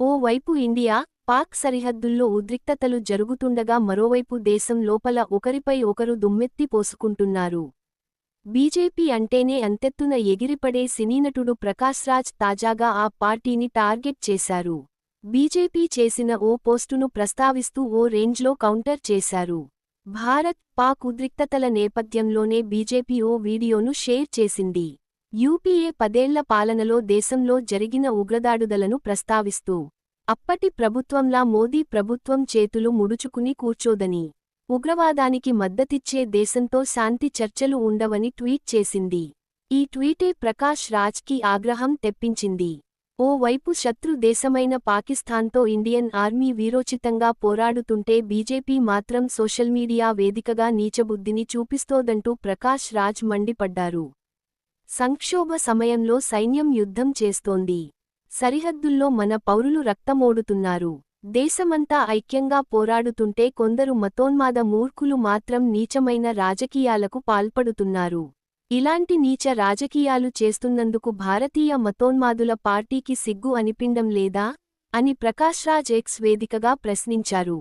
ఓ వైపు ఇండియా పాక్ సరిహద్దుల్లో ఉద్రిక్తతలు జరుగుతుండగా మరోవైపు దేశం లోపల ఒకరిపై ఒకరు దుమ్మెత్తి పోసుకుంటున్నారు. బీజేపీ అంటేనే అంతెత్తున ఎగిరిపడే సినీనటుడు ప్రకాశ్రాజ్ తాజాగా ఆ పార్టీని టార్గెట్ చేశారు. బీజేపీ చేసిన ఓ పోస్టును ప్రస్తావిస్తూ ఓ రేంజ్లో కౌంటర్ చేశారు. భారత్ పాక్ ఉద్రిక్తతల నేపథ్యంలోనే బీజేపీ ఓ వీడియోను షేర్ చేసింది. యూపీఏ పదేళ్ళ పాలనలో దేశంలో జరిగిన ఉగ్రదాడుదలను ప్రస్తావిస్తూ అప్పటి ప్రభుత్వంలా మోదీ ప్రభుత్వం చేతులు ముడుచుకుని కూర్చోదని ఉగ్రవాదానికి మద్దతిచ్చే దేశంతో శాంతి చర్చలు ఉండవని ట్వీట్ చేసింది. ఈ ట్వీటే ప్రకాష్ రాజ్కి ఆగ్రహం తెప్పించింది. ఓవైపు శత్రు దేశమైన పాకిస్తాన్తో ఇండియన్ ఆర్మీ వీరోచితంగా పోరాడుతుంటే బీజేపీ మాత్రం సోషల్ మీడియా వేదికగా నీచబుద్ధిని చూపిస్తోదంటూ ప్రకాష్ రాజ్ మండిపడ్డారు. సంక్షోభ సమయంలో సైన్యం యుద్ధం చేస్తోంది. సరిహద్దుల్లో మన పౌరులు రక్తమోడుతున్నారు. దేశమంతా ఐక్యంగా పోరాడుతుంటే కొందరు మతోన్మాద మూర్ఖులు మాత్రం నీచమైన రాజకీయాలకు పాల్పడుతున్నారు. ఇలాంటి నీచ రాజకీయాలు చేస్తున్నందుకు భారతీయ మతోన్మాదుల పార్టీకి సిగ్గు అనిపిండం లేదా? అని ప్రకాశ్రాజ్ ఎక్స్ వేదికగా ప్రశ్నించారు.